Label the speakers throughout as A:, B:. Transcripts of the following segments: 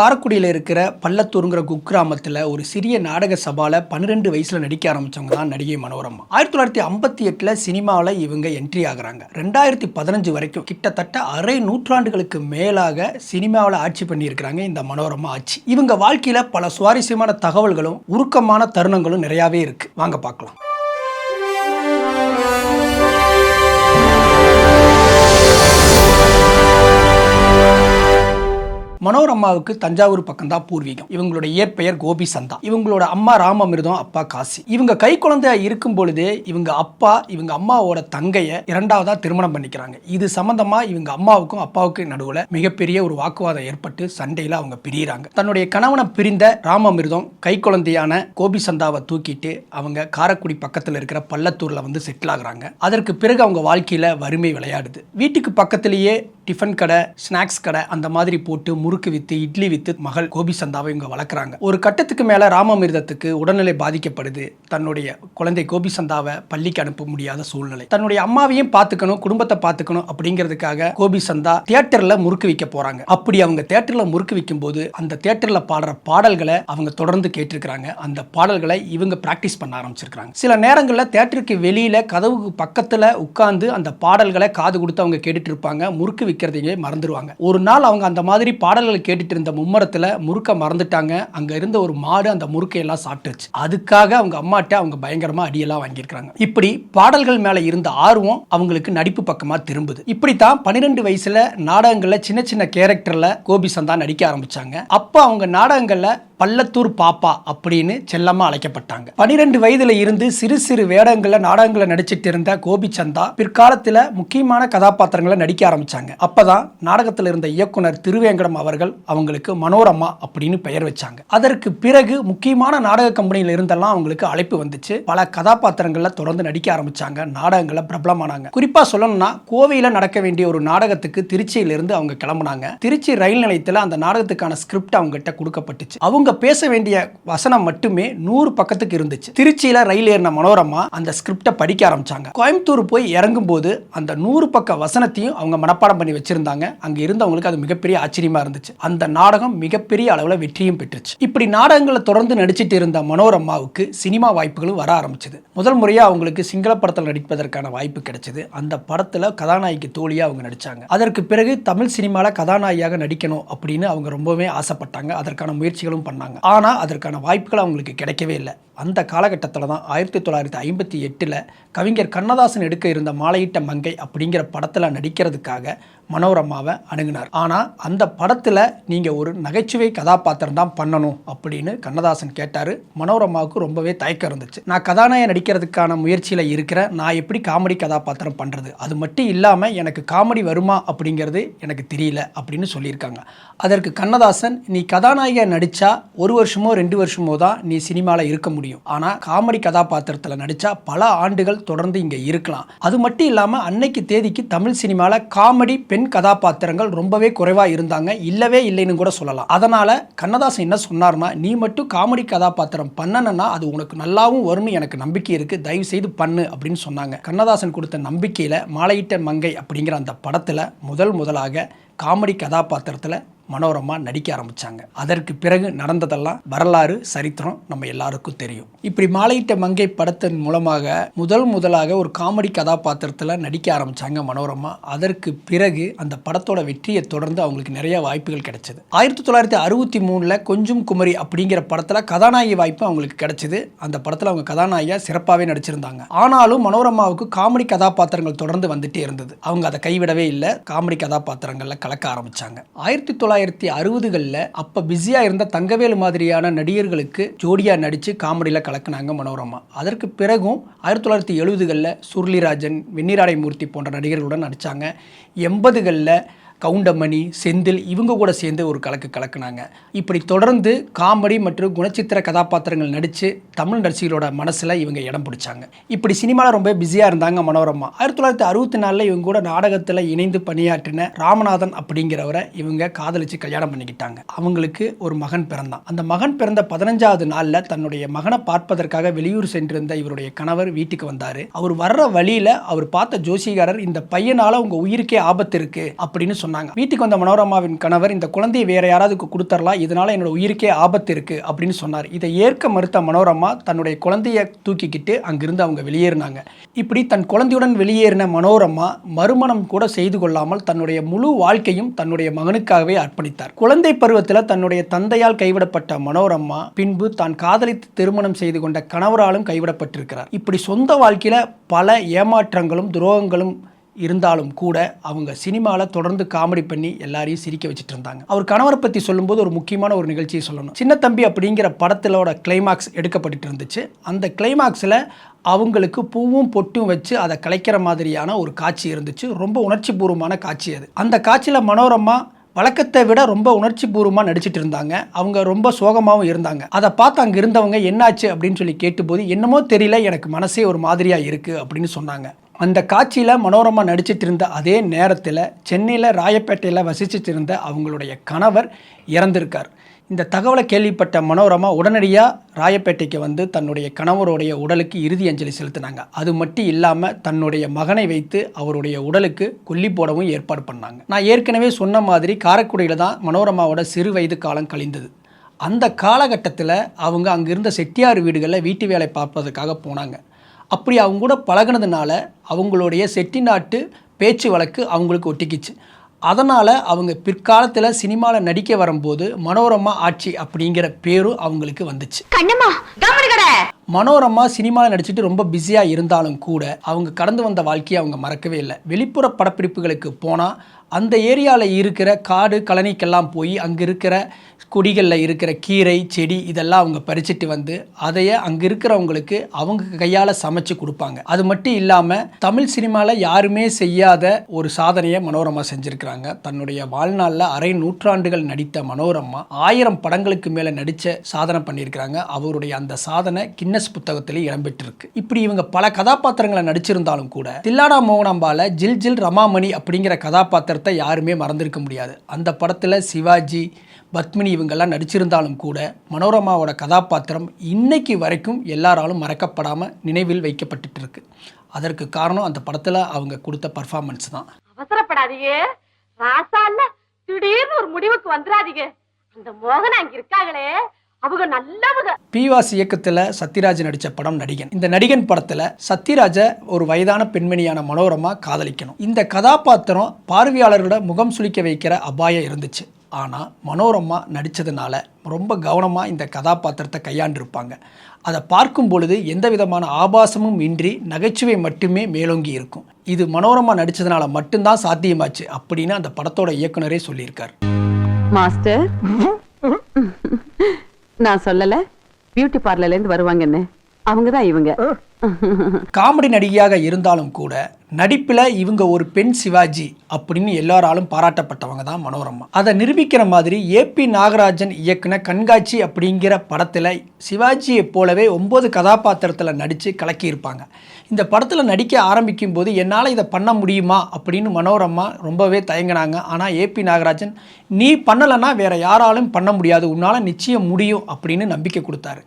A: காரக்குடியில் இருக்கிற பள்ளத்தூருங்கிற குக்கிராமத்தில் ஒரு சிறிய நாடக சபாவில் பன்னிரெண்டு வயசில் நடிக்க ஆரம்பிச்சவங்க தான் நடிகை மனோரமா. ஆயிரத்தி தொள்ளாயிரத்தி ஐம்பத்தி எட்டில் சினிமாவில் இவங்க என்ட்ரி ஆகுறாங்க. ரெண்டாயிரத்தி பதினஞ்சு வரைக்கும் கிட்டத்தட்ட அரை நூற்றாண்டுகளுக்கு மேலாக சினிமாவில் ஆட்சி பண்ணியிருக்கிறாங்க இந்த மனோரமா ஆட்சி. இவங்க வாழ்க்கையில் பல சுவாரஸ்யமான தகவல்களும் உருக்கமான தருணங்களும் நிறையாவே இருக்கு. வாங்க பார்க்கலாம். மனோரமாவுக்கு தஞ்சாவூர் பக்கம் தான் பூர்வீகம். இவங்களோட இயற்பெயர் கோபி சந்தா. இவங்களோட அம்மா ராமமிருதம் அப்பா காசி. இவங்க கை குழந்தையா இருக்கும் பொழுதே இவங்க அப்பா இவங்க அம்மாவோட தங்கைய இரண்டாவதா திருமணம் பண்ணிக்கிறாங்க. இது சம்பந்தமா இவங்க அம்மாவுக்கும் அப்பாவுக்கும் நடுவுல மிகப்பெரிய ஒரு வாக்குவாதம் ஏற்பட்டு சண்டையில அவங்க பிரியறாங்க. தன்னுடைய கணவனை பிரிந்த ராமமிர்தம் கை குழந்தையான கோபி சந்தாவை தூக்கிட்டு அவங்க காரைக்குடி பக்கத்துல இருக்கிற பள்ளத்தூர்ல வந்து செட்டில் ஆகுறாங்க. அதற்கு பிறகு அவங்க வாழ்க்கையில வறுமை விளையாடுது. வீட்டுக்கு பக்கத்திலேயே டிஃபன் கடை ஸ்நாக்ஸ் கடை அந்த மாதிரி போட்டு முறுக்கு வித்து இட்லி வித்து மகள் கோபி சந்தாவை இவங்க வளர்க்குறாங்க. ஒரு கட்டத்துக்கு மேல ராமமிர்தத்துக்கு உடல்நிலை பாதிக்கப்படுது. தன்னுடைய குழந்தை கோபி சந்தாவை பள்ளிக்கு அனுப்ப முடியாத சூழ்நிலை. தன்னுடைய அம்மாவையும் பார்த்துக்கணும் குடும்பத்தை பார்த்துக்கணும் அப்படிங்கிறதுக்காக கோபி சந்தா தியேட்டர்ல முறுக்கு விற்க போறாங்க. அப்படி அவங்க தியேட்டர்ல முறுக்கு விற்கும் போது அந்த தியேட்டர்ல பாடுற பாடல்களை அவங்க தொடர்ந்து கேட்டிருக்கிறாங்க. அந்த பாடல்களை இவங்க பிராக்டிஸ் பண்ண ஆரம்பிச்சிருக்காங்க சில நேரங்களில் தியேட்டருக்கு வெளியில கதவுக்கு பக்கத்துல உட்கார்ந்து அந்த பாடல்களை காது கொடுத்து அவங்க கேட்டுட்டு இருப்பாங்க. முறுக்கு விற்கிறதையே மறந்துடுவாங்க ஒரு நாள் அவங்க அந்த மாதிரி பாடல் பாடல்களை கேட்டுட்டு இருந்த மும்மரத்துல முறுக்க மறந்துட்டாங்க. அங்க இருந்த ஒரு மாடு அந்த முறுக்கையெல்லாம் சாப்பிட்டுருச்சு. அதுக்காக அவங்க அம்மாட்ட அவங்க பயங்கரமா அடியெல்லாம் வாங்கியிருக்காங்க இப்படி பாடல்கள் மேல இருந்த ஆர்வம் அவங்களுக்கு நடிப்பு பக்கமா திரும்புது. இப்படித்தான் பன்னிரெண்டு வயசுல நாடகங்கள்ல சின்ன சின்ன கேரக்டர்ல கோபி சந்தா நடிக்க ஆரம்பிச்சாங்க. அப்போ அவங்க நாடகங்கள்ல பள்ளத்தூர் பாப்பா அப்படின்னு செல்லமா அழைக்கப்பட்டாங்க. பனிரெண்டு வயதுல இருந்து சிறு சிறு வேடங்கள்ல நாடகங்களை நடிச்சிட்டு இருந்த கோபி சந்தா பிற்காலத்துல முக்கியமான கதாபாத்திரங்களை நடிக்க ஆரம்பிச்சாங்க. அப்பதான் நாடகத்தில் இருந்த இயக்குனர் திருவேங்கடம் அவர்கள் அவங்களுக்கு மனோரமா அப்படின்னு பெயர் வச்சாங்க. அதற்கு பிறகு முக்கியமான நாடக கம்பெனியில் இருந்தெல்லாம் அவங்களுக்கு அழைப்பு வந்துச்சு. பல கதாபாத்திரங்கள்ல தொடர்ந்து நடிக்க ஆரம்பிச்சாங்க. நாடகங்களை பிரபலமானாங்க. குறிப்பா சொல்லணும்னா கோவையில நடக்க வேண்டிய ஒரு நாடகத்துக்கு திருச்சியில இருந்து அவங்க கிளம்புனாங்க. திருச்சி ரயில் நிலையத்தில் அந்த நாடகத்துக்கான ஸ்கிரிப்ட் அவங்ககிட்ட கொடுக்கப்பட்டுச்சு. அவங்க பேச வேண்டிய வசனம் மட்டுமே நூறு பக்கத்துக்கு இருந்துச்சு. திருச்சியில ரயில் ஏறின மனோரமா அந்த ஸ்கிரிப்டை படிக்க ஆரம்பிச்சாங்க. கோயம்புத்தூர் போய் இறங்கும் போது அந்த நூறு பக்க வசனத்தையும் அவங்க மனப்பாடம் பண்ணி வச்சிருந்தாங்க. அங்க இருந்தவங்களுக்கு அது மிகப்பெரிய ஆச்சரியமா இருந்துச்சு. அந்த நாடகம் மிகப்பெரிய அளவில் வெற்றியும் பெற்றுச்சு. இப்படி நாடகங்களை தொடர்ந்து நடிச்சிட்டு இருந்த மனோரம்மாவுக்கு சினிமா வாய்ப்புகளும் வர ஆரம்பிச்சது. முதல் முறையாக அவங்களுக்கு சிங்கள படத்தில் நடிப்பதற்கான வாய்ப்பு கிடைச்சது. அந்த படத்தில் கதாநாயகி தோழியாக அவங்க நடித்தாங்க அதற்கு பிறகு தமிழ் சினிமாவில் கதாநாயகியாக நடிக்கணும் அப்படின்னு அவங்க ரொம்பவே ஆசைப்பட்டாங்க. அதற்கான முயற்சிகளும் பண்ணாங்க. ஆனால் அதற்கான வாய்ப்புகள் அவங்களுக்கு கிடைக்கவே இல்லை. அந்த காலகட்டத்தில் தான் ஆயிரத்தி தொள்ளாயிரத்தி ஐம்பத்தி எட்டில் கவிஞர் கண்ணதாசன் எடுக்க இருந்த மாலையிட்ட மங்கை அப்படிங்கிற படத்தில் நடிக்கிறதுக்காக மனோரமாவை அணுகினார். ஆனால் அந்த படத்தில் நீங்கள் ஒரு நகைச்சுவை கதாபாத்திரம் தான் பண்ணணும் அப்படின்னு கண்ணதாசன் கேட்டார். மனோரமாவுக்கு ரொம்பவே தயக்கம் இருந்துச்சு. நான் கதாநாயகன் நடிக்கிறதுக்கான முயற்சியில் இருக்கிறேன் நான் எப்படி காமெடி கதாபாத்திரம் பண்ணுறது அது மட்டும் இல்லாமல் எனக்கு காமெடி வருமா அப்படிங்கிறது எனக்கு தெரியல அப்படின்னு சொல்லியிருக்காங்க. அதற்கு கண்ணதாசன் நீ கதாநாயகன் நடித்தா ஒரு வருஷமோ ரெண்டு வருஷமோ தான் நீ சினிமாவில் இருக்க முடியும். ஆனால் காமெடி கதாபாத்திரத்தில் நடித்தா பல ஆண்டுகள் தொடர்ந்து இங்கே இருக்கலாம். அது மட்டும் இல்லாமல் அன்னைக்கு தேதிக்கு தமிழ் சினிமாவில் காமெடி பெண் கதாபாத்திரங்கள் ரொம்பவே குறைவாக இருந்தாங்க. இல்லவே இல்லைன்னு கூட சொல்லலாம். அதனால் கண்ணதாசன் என்ன சொன்னார்னா நீ மட்டும் காமெடி கதாபாத்திரம் பண்ணணும்னா அது உனக்கு நல்லாவும் வரும்னு எனக்கு நம்பிக்கை இருக்குது தயவு செய்து பண்ணு அப்படின்னு சொன்னாங்க. கண்ணதாசன் கொடுத்த நம்பிக்கையில் மாலையிட்ட மங்கை அப்படிங்கிற அந்த படத்தில் முதல் முதலாக காமெடி கதாபாத்திரத்தில் மனோரமா நடிக்க ஆரம்பிச்சாங்க. அதற்கு பிறகு நடந்ததெல்லாம் வரலாறு சரித்திரம் நம்ம எல்லாருக்கும் தெரியும். இப்படி மாலையிட்ட மங்கை படத்தின் மூலமாக முதல் முதலாக ஒரு காமெடி கதாபாத்திரத்தில் நடிக்க ஆரம்பிச்சாங்க மனோரமா. அதற்கு பிறகு அந்த படத்தோட வெற்றியை தொடர்ந்து அவங்களுக்கு நிறைய வாய்ப்புகள் கிடைச்சது. ஆயிரத்தி தொள்ளாயிரத்தி அறுபத்தி மூணில் கொஞ்சம் குமரி அப்படிங்கிற படத்தில் கதாநாயகி வாய்ப்பு அவங்களுக்கு கிடைச்சது. அந்த படத்தில் அவங்க கதாநாயகியாக சிறப்பாகவே நடிச்சிருந்தாங்க. ஆனாலும் மனோரமாவுக்கு காமெடி கதாபாத்திரங்கள் தொடர்ந்து வந்துட்டே இருந்தது. அவங்க அதை கைவிடவே இல்லை. காமெடி கதாபாத்திரங்களில் கலக்க ஆரம்பிச்சாங்க. ஆயிரத்தி தொள்ளாயிரத்தி அறுபதுகளில் அப்போ பிஸியாக இருந்த தங்கவேலு மாதிரியான நடிகர்களுக்கு ஜோடியாக நடித்து காமெடியில் கலக்குனாங்க மனோரமா. அதற்கு பிறகும் ஆயிரத்தி தொள்ளாயிரத்தி எழுபதுகளில் சுருளிராஜன் வெண்ணிராடை மூர்த்தி போன்ற நடிகர்களுடன் நடித்தாங்க எண்பதுகளில் கவுண்டமணி செந்தில் இவங்க கூட சேர்ந்து ஒரு கலக்கு கலக்குனாங்க. இப்படி தொடர்ந்து காமெடி மற்றும் குணச்சித்திர கதாபாத்திரங்கள் நடித்து தமிழ் ரசிகர்களோட மனசில் இவங்க இடம் பிடிச்சாங்க. இப்படி சினிமாவில் ரொம்ப பிஸியாக இருந்தாங்க மனோரமா. ஆயிரத்தி தொள்ளாயிரத்தி அறுபத்தி நாலில் இவங்க கூட நாடகத்தில் இணைந்து பணியாற்றின ராமநாதன் அப்படிங்கிறவரை இவங்க காதலிச்சு கல்யாணம் பண்ணிக்கிட்டாங்க. அவங்களுக்கு ஒரு மகன் பிறந்தான். அந்த மகன் பிறந்த பதினஞ்சாவது நாளில் தன்னுடைய மகனை பார்ப்பதற்காக வெளியூர் சென்றிருந்த இவருடைய கணவர் வீட்டுக்கு வந்தார். அவர் வர்ற வழியில் அவர் பார்த்த ஜோசிகாரர் இந்த பையனால் உங்கள் உயிருக்கே ஆபத்து இருக்கு அப்படின்னு சொன்னாங்க சொன்னாங்க. வீட்டுக்கு வந்த மனோரமாவின் கணவர் இந்த குழந்தையை வேற யாராவது கொடுத்துடலாம் இதனால என்னோட உயிருக்கே ஆபத்து இருக்கு அப்படின்னு சொன்னார். இதை ஏற்க மறுத்த மனோரமா தன்னுடைய குழந்தையை தூக்கிக்கிட்டு அங்கிருந்து அவங்க வெளியேறினாங்க. இப்படி தன் குழந்தையுடன் வெளியேறின மனோரமா மறுமணம் கூட செய்து கொள்ளாமல் தன்னுடைய முழு வாழ்க்கையும் தன்னுடைய மகனுக்காகவே அர்ப்பணித்தார். குழந்தை பருவத்தில் தன்னுடைய தந்தையால் கைவிடப்பட்ட மனோரமா பின்பு தான் காதலித்து திருமணம் செய்து கொண்ட கணவராலும் கைவிடப்பட்டிருக்கிறார். இப்படி சொந்த வாழ்க்கையில் பல ஏமாற்றங்களும் துரோகங்களும் இருந்தாலும் கூட அவங்க சினிமாவில் தொடர்ந்து காமெடி பண்ணி எல்லாரையும் சிரிக்க வச்சுட்டு இருந்தாங்க. அவர் கணவரை பற்றி சொல்லும்போது ஒரு முக்கியமான ஒரு நிகழ்ச்சியை சொல்லணும். சின்ன தம்பி அப்படிங்கிற படத்திலோட கிளைமாக்ஸ் எடுக்கப்பட்டு இருந்துச்சு. அந்த கிளைமாக்ஸில் அவங்களுக்கு பூவும் பொட்டும் வச்சு அதை கலைக்கிற மாதிரியான ஒரு காட்சி இருந்துச்சு. ரொம்ப உணர்ச்சி பூர்வமான காட்சி அது. அந்த காட்சியில் மனோரமா வழக்கத்தை விட ரொம்ப உணர்ச்சி பூர்வமாக நடிச்சிட்டு இருந்தாங்க. அவங்க ரொம்ப சோகமாகவும் இருந்தாங்க. அதை பார்த்து அங்கே இருந்தவங்க என்னாச்சு? அப்படின்னு சொல்லி கேட்டபோது என்னமோ தெரியல எனக்கு மனசே ஒரு மாதிரியாக இருக்குது அப்படின்னு சொன்னாங்க. அந்த காட்சியில் மனோரமா நடிச்சிட்டு இருந்த அதே நேரத்தில் சென்னையில் ராயப்பேட்டையில் வசிச்சிட்டு இருந்த அவங்களுடைய கணவர் இறந்திருக்கார். இந்த தகவலை கேள்விப்பட்ட மனோரமா உடனடியாக ராயப்பேட்டைக்கு வந்து தன்னுடைய கணவருடைய உடலுக்கு இறுதி அஞ்சலி செலுத்தினாங்க. அது மட்டும் இல்லாமல் தன்னுடைய மகனை வைத்து அவருடைய உடலுக்கு கொல்லி போடவும் ஏற்பாடு பண்ணாங்க. நான் ஏற்கனவே சொன்ன மாதிரி காரைக்குடியில் தான் மனோரமாவோட சிறு வயது காலம் கழிந்தது. அந்த காலகட்டத்தில் அவங்க அங்கிருந்த செட்டியார் வீடுகளில் வீட்டு வேலை பார்ப்பதற்காக போனாங்க. அப்படி அவங்க கூட பழகுனதுனால அவங்களுடைய செட்டிநாட்டு பேச்சு வழக்கு அவங்களுக்கு ஒட்டிக்கிச்சு. அதனால் அவங்க பிற்காலத்தில் சினிமாவில் நடிக்க வரும்போது மனோரமா ஆட்சி அப்படிங்கிற பேரும் அவங்களுக்கு வந்துச்சு. மனோரமா சினிமாவில் நடிச்சிட்டு ரொம்ப பிஸியாக இருந்தாலும் கூட அவங்க கடந்து வந்த வாழ்க்கையை அவங்க மறக்கவே இல்லை. வெளிப்புற படப்பிடிப்புகளுக்கு போனால் அந்த ஏரியாவில் இருக்கிற காடு கழனிக்கெல்லாம் போய் அங்கே இருக்கிற கொடிகளில் இருக்கிற கீரை செடி இதெல்லாம் அவங்க பறிச்சிட்டு வந்து அதையே அங்கே இருக்கிறவங்களுக்கு அவங்க கையால் சமைச்சு கொடுப்பாங்க. அது மட்டும் இல்லாமல் தமிழ் சினிமாவில் யாருமே செய்யாத ஒரு சாதனையை மனோரமா செஞ்சுருக்கிறாங்க. தன்னுடைய வாழ்நாளில் அரை நூற்றாண்டுகள் நடித்த மனோரமா ஆயிரம் படங்களுக்கு மேலே நடித்த சாதனை பண்ணியிருக்கிறாங்க. அவருடைய அந்த சாதனை கின்னஸ் புத்தகத்திலே இடம்பெற்றிருக்கு. இப்படி இவங்க பல கதாபாத்திரங்களை நடிச்சிருந்தாலும் கூட தில்லாடா மோகனாம்பால ஜில் ஜில் ரமாமணி அப்படிங்கிற கதாபாத்திரம் படத்தை யாருமே மறந்திருக்க முடியாது. அந்த படத்தில் சிவாஜி பத்மினி இவங்கெல்லாம் நடிச்சிருந்தாலும் கூட மனோரமாவோட கதாபாத்திரம் இன்னைக்கு வரைக்கும் எல்லாராலும் மறக்கப்படாமல் நினைவில் வைக்கப்பட்டுட்டு இருக்கு அதற்கு காரணம் அந்த படத்தில் அவங்க கொடுத்த பர்ஃபார்மன்ஸ் தான்.
B: அவசரப்படாதீங்க. ராசால திடீர்னு ஒரு முடிவுக்கு வந்துடாதீங்க அந்த மோகன் அங்க இருக்காங்களே. அவங்க நல்லவங்க.
A: பிவாஸ் இயக்கத்தில் சத்யராஜ் நடித்த படம் நடிகன். இந்த நடிகன் படத்தில் சத்யராஜை ஒரு வயதான பெண்மணியான மனோரமா காதலிக்கணும். இந்த கதாபாத்திரம் பார்வையாளர்களோட முகம் சுளிக்க வைக்கிற அபாயம் இருந்துச்சு. ஆனால் மனோரமா நடித்ததுனால ரொம்ப கவனமாக இந்த கதாபாத்திரத்தை கையாண்டிருப்பாங்க. அதை பார்க்கும் பொழுது எந்த விதமான ஆபாசமும் இன்றி நகைச்சுவை மட்டுமே மேலோங்கி இருக்கும். இது மனோரமா நடித்ததுனால மட்டும்தான் சாத்தியமாச்சு அப்படின்னு அந்த படத்தோட இயக்குனரே சொல்லியிருக்கார்.
C: மாஸ்டர். நான் சொல்லல. பியூட்டி பார்லர்ல இருந்து வருவாங்கன்னு. அவங்க தான் இவங்க
A: காமெடி நடிகையாக இருந்தாலும் கூட நடிப்பில் இவங்க ஒரு பெண் சிவாஜி அப்படின்னு எல்லாராலும் பாராட்டப்பட்டவங்க தான் மனோரமா. அதை நிரூபிக்கிற மாதிரி ஏபி நாகராஜன் இயக்குன கண்காட்சி அப்படிங்கிற படத்தில் சிவாஜியை போலவே ஒம்பது கதாபாத்திரத்தில் நடித்து கலக்கியிருப்பாங்க. இந்த படத்தில் நடிக்க ஆரம்பிக்கும் போது என்னால் இதை பண்ண முடியுமா அப்படின்னு மனோரமா ரொம்பவே தயங்கினாங்க. ஆனால் ஏபி நாகராஜன் நீ பண்ணலைன்னா வேற யாராலும் பண்ண முடியாது. உன்னால் நிச்சயம் முடியும் அப்படின்னு நம்பிக்கை கொடுத்தாரு.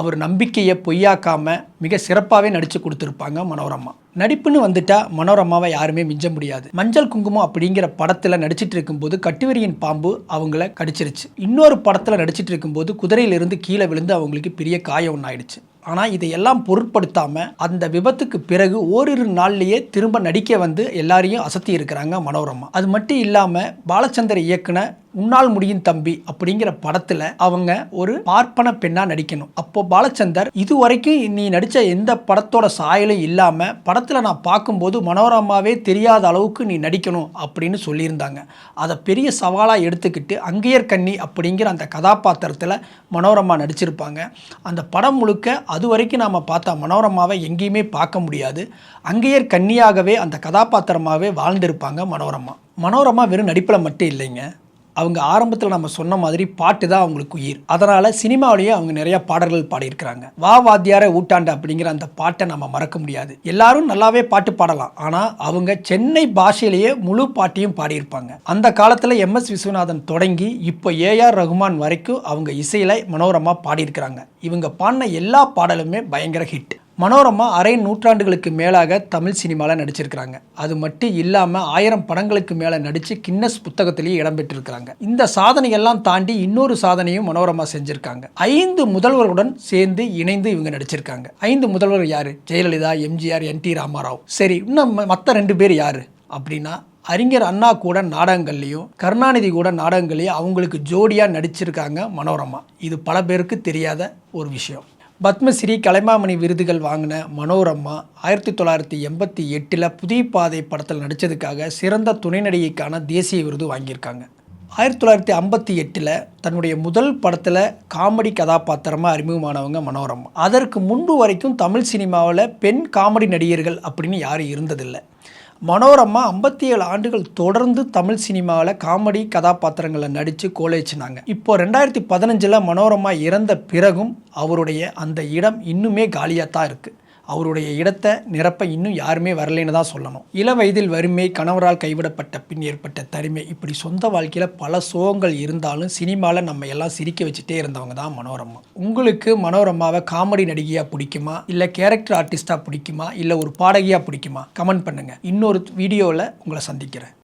A: அவர் நம்பிக்கையை பொய்யாக்காமல் மிக சிறப்பாகவே நடித்து கொடுத்துருப்பாங்க மனோரமா. நடிப்புன்னு வந்துட்டா மனோரமாவை யாருமே மிஞ்ச முடியாது. மஞ்சள் குங்குமம் அப்படிங்கிற படத்தில் நடிச்சிட்டு இருக்கும்போது கட்டுவரியின் பாம்பு அவங்கள கடிச்சிருச்சு. இன்னொரு படத்தில் நடிச்சிட்டு இருக்கும்போது குதிரையிலிருந்து கீழே விழுந்து அவங்களுக்கு பெரிய காயம் ஒன்றாயிடுச்சு ஆனால் இதையெல்லாம் பொருட்படுத்தாமல் அந்த விபத்துக்கு பிறகு ஓரிரு நாள்லேயே திரும்ப நடிக்க வந்து எல்லாரையும் அசத்தி இருக்கிறாங்க மனோரமா. அது மட்டும் இல்லாமல் பாலச்சந்தர் இயக்குன உன்னால் முடியும் தம்பி அப்படிங்கிற படத்தில் அவங்க ஒரு பார்ப்பன பெண்ணாக நடிக்கணும். அப்போ பாலச்சந்தர் இது வரைக்கும் நீ நடித்த எந்த படத்தோட சாயலும் இல்லாமல் படத்தில் நான் பார்க்கும்போது மனோரமாவே தெரியாத அளவுக்கு நீ நடிக்கணும் அப்படின்னு சொல்லியிருந்தாங்க. அதை பெரிய சவாலாக எடுத்துக்கிட்டு அங்கேயர் கன்னி அப்படிங்கிற அந்த கதாபாத்திரத்தில் மனோரமா நடிச்சிருப்பாங்க. அந்த படம் முழுக்க அது வரைக்கும் நாம் பார்த்தா மனோரமாவை எங்கேயுமே பார்க்க முடியாது. அங்கேயர் கன்னியாகவே அந்த கதாபாத்திரமாகவே வாழ்ந்திருப்பாங்க மனோரமா. மனோரமா வெறும் நடிப்பில் மட்டும் இல்லைங்க. அவங்க ஆரம்பத்தில் நம்ம சொன்ன மாதிரி பாட்டு தான் அவங்களுக்கு உயிர். அதனால் சினிமாவிலேயே அவங்க நிறையா பாடல்கள் பாடியிருக்கிறாங்க. வா வாத்தியார ஊட்டாண்டு அப்படிங்கிற அந்த பாட்டை நம்ம மறக்க முடியாது. எல்லாரும் நல்லாவே பாட்டு பாடலாம். ஆனால் அவங்க சென்னை பாஷையிலேயே முழு பாட்டையும் பாடியிருப்பாங்க. அந்த காலத்தில் எம் எஸ் விஸ்வநாதன் தொடங்கி இப்போ ஏஆர் ரகுமான் வரைக்கும் அவங்க இசையில் மனோரமாக பாடியிருக்கிறாங்க. இவங்க பாடின எல்லா பாடலுமே பயங்கர ஹிட். மனோரமா அரை நூற்றாண்டுகளுக்கு மேலாக தமிழ் சினிமாவில் நடிச்சிருக்கிறாங்க. அது மட்டும் இல்லாமல் ஆயிரம் படங்களுக்கு மேலே நடித்து கின்னஸ் புத்தகத்திலேயே இடம்பெற்றிருக்கிறாங்க இந்த சாதனையெல்லாம் தாண்டி இன்னொரு சாதனையும் மனோரமா செஞ்சுருக்காங்க. ஐந்து முதல்வர்களுடன் சேர்ந்து இணைந்து இவங்க நடிச்சிருக்காங்க. ஐந்து முதல்வர் யார்? Jayalalithaa MGR N T Rama Rao. சரி இன்னும் மற்ற ரெண்டு பேர் யார்? அப்படின்னா அறிஞர் அண்ணா கூட நாடகங்கள்லையும் கருணாநிதி கூட நாடகங்கள்லேயும் அவங்களுக்கு ஜோடியாக நடிச்சிருக்காங்க மனோரமா. இது பல பேருக்கு தெரியாத ஒரு விஷயம். பத்மஸ்ரீ கலைமாமணி விருதுகள் வாங்கின மனோரமா ஆயிரத்தி தொள்ளாயிரத்தி எண்பத்தி எட்டில் புதிய பாதை படத்தில் நடித்ததுக்காக சிறந்த துணை நடிகைக்கான தேசிய விருது வாங்கியிருக்காங்க. ஆயிரத்தி தொள்ளாயிரத்தி ஐம்பத்தி எட்டில் தன்னுடைய முதல் படத்தில் காமெடி கதாபாத்திரமாக அறிமுகமானவங்க மனோரமா. அதற்கு முன்பு வரைக்கும் தமிழ் சினிமாவில் பெண் காமெடி நடிகர்கள் அப்படின்னு யாரும் இருந்ததில்லை. மனோரமா ஐம்பத்தி ஏழு ஆண்டுகள் தொடர்ந்து தமிழ் சினிமாவில் காமெடி கதாபாத்திரங்களில் நடித்து கோலேச்சினாங்க. இப்போ ரெண்டாயிரத்தி பதினஞ்சில் மனோரமா இறந்த பிறகும் அவருடைய அந்த இடம் இன்னுமே காலியாக தான் இருக்குது அவருடைய இடத்தை நிரப்ப இன்னும் யாருமே வரலைன்னு தான் சொல்லணும். இள வயதில் வறுமை கணவரால் கைவிடப்பட்ட பின் ஏற்பட்ட தனிமை இப்படி சொந்த வாழ்க்கையில் பல சோகங்கள் இருந்தாலும் சினிமாவில் நம்ம எல்லாம் சிரிக்க வச்சுட்டே இருந்தவங்க தான் மனோரமா. உங்களுக்கு மனோரமாவை காமெடி நடிகையாக பிடிக்குமா? இல்லை கேரக்டர் ஆர்டிஸ்டாக பிடிக்குமா? இல்லை ஒரு பாடகியாக பிடிக்குமா? கமெண்ட் பண்ணுங்கள் இன்னொரு வீடியோவில் உங்களை சந்திக்கிறேன்.